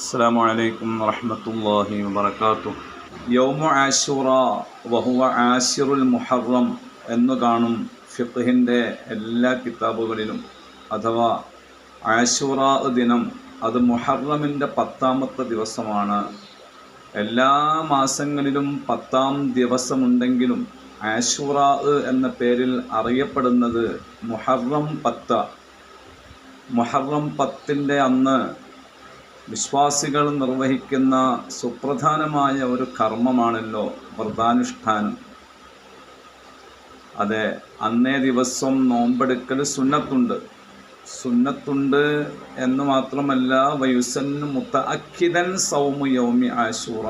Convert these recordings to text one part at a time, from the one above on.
السلام عليكم ورحمة الله وبركاته യൗമു ആശുറ വഹുവ ആശിറുൽ മുഹറം എന്ന് കാണും ഫിഖിൻ്റെ എല്ലാ കിതാബുകളിലും അഥവാ ആശുറ ദിനം അത് മുഹറമിൻ്റെ പത്താമത്തെ ദിവസമാണ് എല്ലാ മാസങ്ങളിലും പത്താം ദിവസമുണ്ടെങ്കിലും ആശുറ എന്ന പേരിൽ അറിയപ്പെടുന്നത് മുഹറം പത്ത് മുഹറം പത്തിൻ്റെ അന്ന് വിശ്വാസികൾ നിർവഹിക്കുന്ന സുപ്രധാനമായ ഒരു കർമ്മമാണല്ലോ വ്രതാനുഷ്ഠാനം. അതെ അന്നേ ദിവസം നോമ്പെടുക്കൽ സുന്നത്തുണ്ട്. സുന്നത്തുണ്ട് എന്ന് മാത്രമല്ല വയുസന്നു മുത്ത അക്കിതൻ സൗമു യൗമി ആശുറ.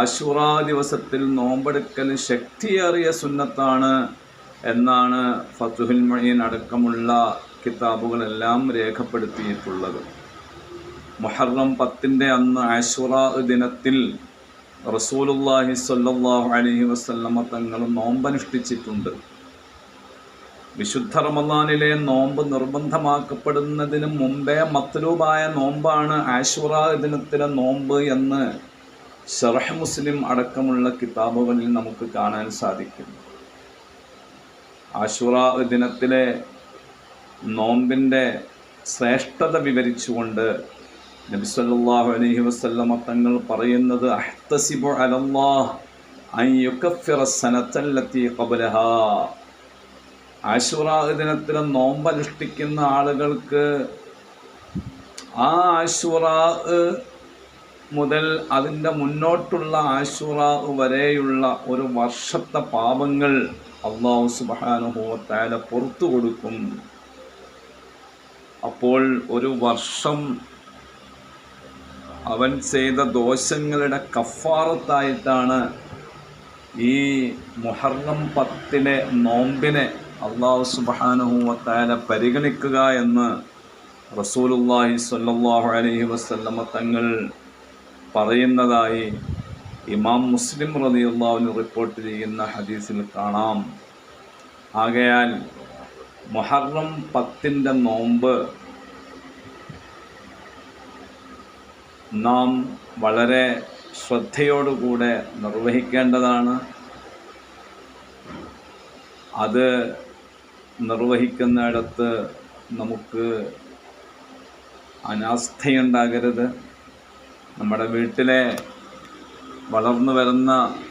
ആശുറ ദിവസത്തിൽ നോമ്പെടുക്കൽ ശക്തിയേറിയ സുന്നത്താണ് എന്നാണ് മൊയ്യൻ അടക്കമുള്ള കിതാബുകളെല്ലാം രേഖപ്പെടുത്തിയിട്ടുള്ളത്. മുഹറം പത്തിന്റെ അന്ന് ആശുറ ദിനത്തിൽ റസൂലുല്ലാഹി സ്വല്ലല്ലാഹു അലഹി വസ്ല്ലമ്മ തങ്ങൾ നോമ്പനുഷ്ഠിച്ചിട്ടുണ്ട്. വിശുദ്ധ റമദാനിലെ നോമ്പ് നിർബന്ധമാക്കപ്പെടുന്നതിന് മുമ്പേ മത്ലൂബായ നോമ്പാണ് ആശുറ ദിനത്തിലെ നോമ്പ് എന്ന് ഷെറഹ് മുസ്ലിം അടക്കമുള്ള കിതാബുകളിൽ നമുക്ക് കാണാൻ സാധിക്കും. ആശുറ ദിനത്തിലെ നോമ്പിന്റെ ശ്രേഷ്ഠത വിവരിച്ചുകൊണ്ട് നബി സല്ലല്ലാഹു അലൈഹി വസല്ലമ തങ്ങൾ പറയുന്നത് അഹ്തസിബു അലല്ലാഹ് ആശുറ ദിനത്തിൽ നോമ്പനുഷ്ഠിക്കുന്ന ആളുകൾക്ക് ആ ആശുറ മുതൽ അതിന്റെ മുന്നോട്ടുള്ള ആശുറ വരെയുള്ള ഒരു വർഷത്തെ പാപങ്ങൾ അള്ളാഹു സുബാനുഭവത്താല പുറത്തു കൊടുക്കും. അപ്പോൾ ഒരു വർഷം അവൻ ചെയ്ത ദോഷങ്ങളുടെ കഫാറത്തായിട്ടാണ് ഈ മുഹറം പത്തിലെ നോമ്പിനെ അള്ളാഹു സുബാനുഹൂവത്തായ പരിഗണിക്കുക എന്ന് റസൂലുല്ലാഹി സല്ലാഹു അലഹി വസ്ല്ലമ തങ്ങൾ പറയുന്നതായി ഇമാം മുസ്ലിം റതി അള്ളാഹുവിന് റിപ്പോർട്ട് ചെയ്യുന്ന ഹദീസിൽ കാണാം. ആകയാൽ മുഹറം പത്തിന്റെ നോമ്പ് നാം വളരെ ശ്രദ്ധയോടുകൂടെ നിർവഹിക്കേണ്ടതാണ്. അത് നിർവഹിക്കുന്നിടത്ത് നമുക്ക് അനാസ്ഥയുണ്ടാകരുത്. നമ്മുടെ വീട്ടിലെ വളർന്നു വരുന്ന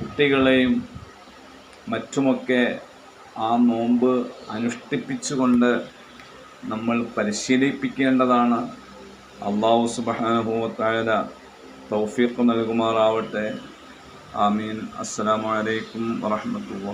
കുട്ടികളെയും മറ്റുമൊക്കെ ആ നോമ്പ് അനുഷ്ഠിപ്പിച്ചുകൊണ്ട് നമ്മൾ പരിശീലിപ്പിക്കേണ്ടതാണ്. അള്ളാഹു സുബാനുഭവത്തായ തൗഫീഖ് നൽകുമാറാവട്ടെ. ആമീൻ. അസ്സലാമു അലൈക്കും വറഹമത്തുള്ള